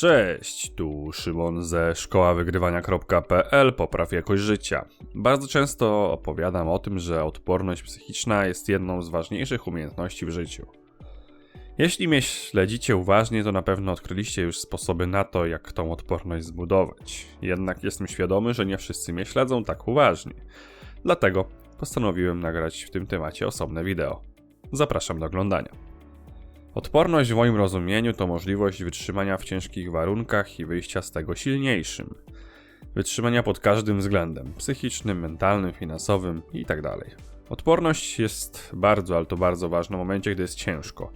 Cześć, tu Szymon ze szkoławygrywania.pl Popraw jakość życia. Bardzo często opowiadam o tym, że odporność psychiczna jest jedną z ważniejszych umiejętności w życiu. Jeśli mnie śledzicie uważnie, to na pewno odkryliście już sposoby na to, jak tą odporność zbudować. Jednak jestem świadomy, że nie wszyscy mnie śledzą tak uważnie. Dlatego postanowiłem nagrać w tym temacie osobne wideo. Zapraszam do oglądania. Odporność w moim rozumieniu to możliwość wytrzymania w ciężkich warunkach i wyjścia z tego silniejszym. Wytrzymania pod każdym względem psychicznym, mentalnym, finansowym itd. Tak Odporność jest bardzo, ale to bardzo ważna w momencie, gdy jest ciężko.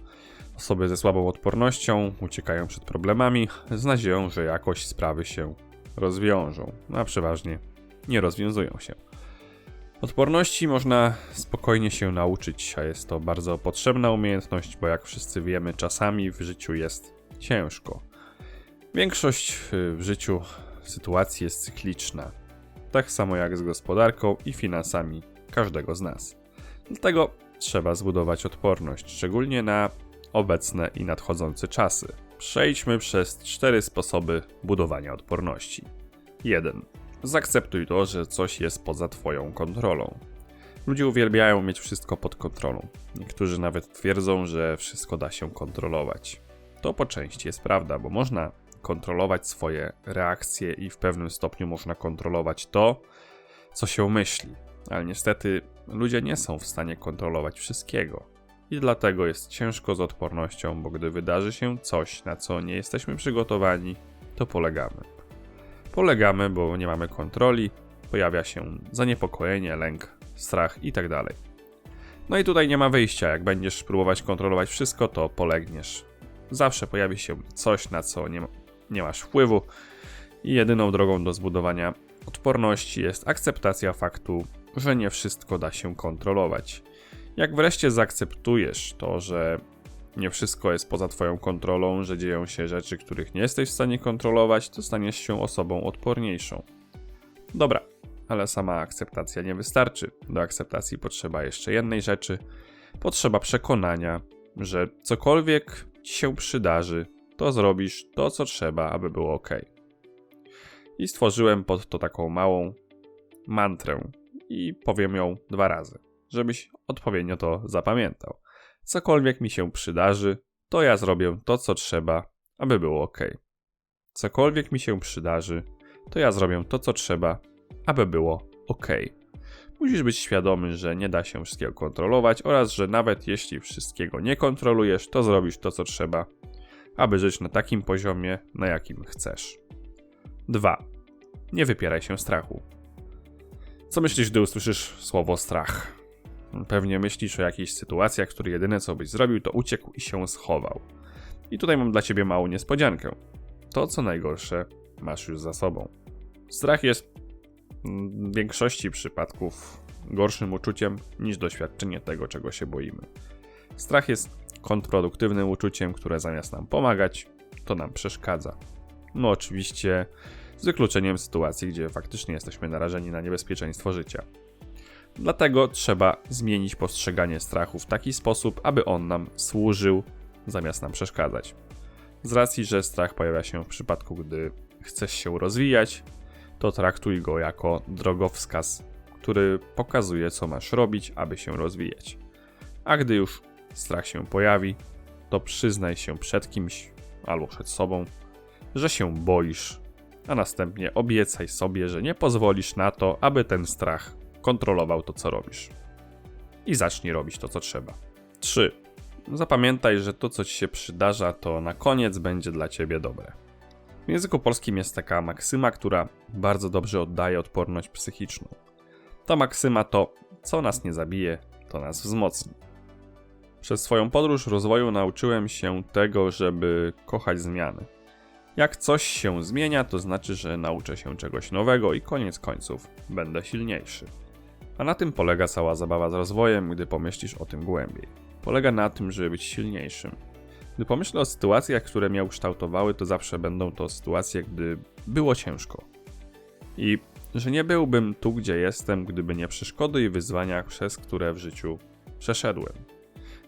Osoby ze słabą odpornością uciekają przed problemami z nadzieją, że jakoś sprawy się rozwiążą, a przeważnie nie rozwiązują się. Odporności można spokojnie się nauczyć, a jest to bardzo potrzebna umiejętność, bo jak wszyscy wiemy, czasami w życiu jest ciężko. Większość y, w życiu sytuacji jest cykliczna, tak samo jak z gospodarką i finansami każdego z nas. Dlatego trzeba zbudować odporność, szczególnie na obecne i nadchodzące czasy. Przejdźmy przez cztery sposoby budowania odporności. 1 Zaakceptuj to, że coś jest poza Twoją kontrolą. Ludzie uwielbiają mieć wszystko pod kontrolą. Niektórzy nawet twierdzą, że wszystko da się kontrolować. To po części jest prawda, bo można kontrolować swoje reakcje i w pewnym stopniu można kontrolować to, co się myśli. Ale niestety ludzie nie są w stanie kontrolować wszystkiego. I dlatego jest ciężko z odpornością, bo gdy wydarzy się coś, na co nie jesteśmy przygotowani, to polegamy. Polegamy, bo nie mamy kontroli, pojawia się zaniepokojenie, lęk, strach itd. Tak no i tutaj nie ma wyjścia. Jak będziesz próbować kontrolować wszystko, to polegniesz. Zawsze pojawi się coś, na co nie, nie masz wpływu, i jedyną drogą do zbudowania odporności jest akceptacja faktu, że nie wszystko da się kontrolować. Jak wreszcie zaakceptujesz to, że nie wszystko jest poza Twoją kontrolą, że dzieją się rzeczy, których nie jesteś w stanie kontrolować, to staniesz się osobą odporniejszą. Dobra, ale sama akceptacja nie wystarczy. Do akceptacji potrzeba jeszcze jednej rzeczy: potrzeba przekonania, że cokolwiek ci się przydarzy, to zrobisz to, co trzeba, aby było ok. I stworzyłem pod to taką małą mantrę i powiem ją dwa razy, żebyś odpowiednio to zapamiętał. Cokolwiek mi się przydarzy, to ja zrobię to, co trzeba, aby było ok. Cokolwiek mi się przydarzy, to ja zrobię to, co trzeba, aby było ok. Musisz być świadomy, że nie da się wszystkiego kontrolować oraz, że nawet jeśli wszystkiego nie kontrolujesz, to zrobisz to, co trzeba, aby żyć na takim poziomie, na jakim chcesz. 2. Nie wypieraj się strachu. Co myślisz, gdy usłyszysz słowo strach? Pewnie myślisz o jakichś sytuacjach, w których jedyne co byś zrobił, to uciekł i się schował. I tutaj mam dla ciebie małą niespodziankę. To, co najgorsze, masz już za sobą. Strach jest w większości przypadków gorszym uczuciem niż doświadczenie tego, czego się boimy. Strach jest kontrproduktywnym uczuciem, które zamiast nam pomagać, to nam przeszkadza. No oczywiście z wykluczeniem sytuacji, gdzie faktycznie jesteśmy narażeni na niebezpieczeństwo życia. Dlatego trzeba zmienić postrzeganie strachu w taki sposób, aby on nam służył zamiast nam przeszkadzać. Z racji, że strach pojawia się w przypadku, gdy chcesz się rozwijać, to traktuj go jako drogowskaz, który pokazuje, co masz robić, aby się rozwijać. A gdy już strach się pojawi, to przyznaj się przed kimś albo przed sobą, że się boisz, a następnie obiecaj sobie, że nie pozwolisz na to, aby ten strach kontrolował to, co robisz. I zacznij robić to, co trzeba. 3. Zapamiętaj, że to, co ci się przydarza, to na koniec będzie dla ciebie dobre. W języku polskim jest taka maksyma, która bardzo dobrze oddaje odporność psychiczną. Ta maksyma to, co nas nie zabije, to nas wzmocni. Przez swoją podróż rozwoju nauczyłem się tego, żeby kochać zmiany. Jak coś się zmienia, to znaczy, że nauczę się czegoś nowego i koniec końców będę silniejszy. A na tym polega cała zabawa z rozwojem, gdy pomyślisz o tym głębiej. Polega na tym, żeby być silniejszym. Gdy pomyślę o sytuacjach, które mnie ukształtowały, to zawsze będą to sytuacje, gdy było ciężko. I że nie byłbym tu, gdzie jestem, gdyby nie przeszkody i wyzwania, przez które w życiu przeszedłem.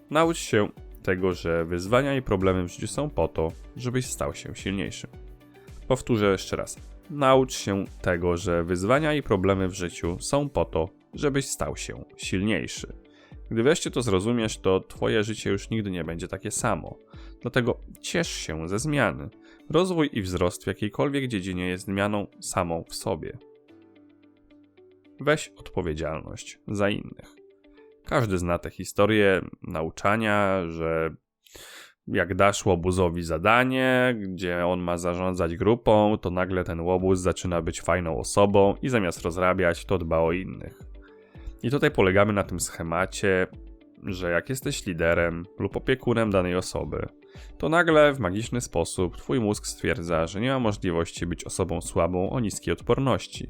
Naucz się tego, że wyzwania i problemy w życiu są po to, żebyś stał się silniejszym. Powtórzę jeszcze raz. Naucz się tego, że wyzwania i problemy w życiu są po to, żebyś stał się silniejszy. Gdy wreszcie to zrozumiesz, to twoje życie już nigdy nie będzie takie samo. Dlatego ciesz się ze zmiany. Rozwój i wzrost w jakiejkolwiek dziedzinie jest zmianą samą w sobie. Weź odpowiedzialność za innych. Każdy zna tę historię nauczania, że jak dasz łobuzowi zadanie, gdzie on ma zarządzać grupą, to nagle ten łobuz zaczyna być fajną osobą i zamiast rozrabiać, to dba o innych. I tutaj polegamy na tym schemacie, że jak jesteś liderem lub opiekunem danej osoby, to nagle w magiczny sposób twój mózg stwierdza, że nie ma możliwości być osobą słabą o niskiej odporności.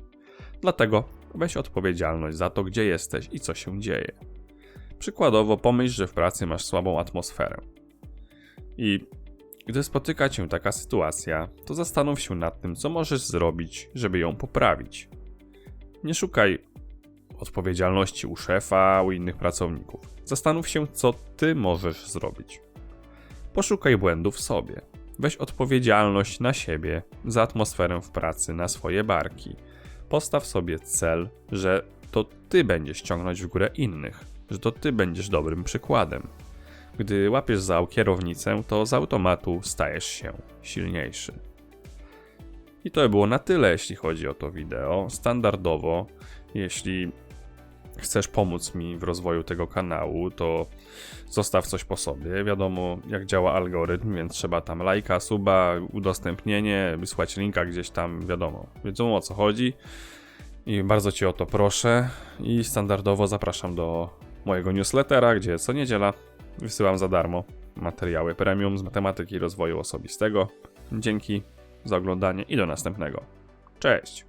Dlatego weź odpowiedzialność za to, gdzie jesteś i co się dzieje. Przykładowo pomyśl, że w pracy masz słabą atmosferę. I gdy spotyka cię taka sytuacja, to zastanów się nad tym, co możesz zrobić, żeby ją poprawić. Nie szukaj odpowiedzialności u szefa, u innych pracowników. Zastanów się, co ty możesz zrobić. Poszukaj błędów w sobie. Weź odpowiedzialność na siebie za atmosferę w pracy, na swoje barki. Postaw sobie cel, że to ty będziesz ciągnąć w górę innych, że to ty będziesz dobrym przykładem. Gdy łapiesz za kierownicę, to z automatu stajesz się silniejszy. I to było na tyle, jeśli chodzi o to wideo. Standardowo, jeśli chcesz pomóc mi w rozwoju tego kanału, to zostaw coś po sobie. Wiadomo, jak działa algorytm, więc trzeba tam lajka, suba, udostępnienie, wysłać linka gdzieś tam, wiadomo. Wiedzą o co chodzi. I bardzo Cię o to proszę. I standardowo zapraszam do mojego newslettera, gdzie co niedziela wysyłam za darmo materiały premium z matematyki i rozwoju osobistego. Dzięki za oglądanie i do następnego. Cześć!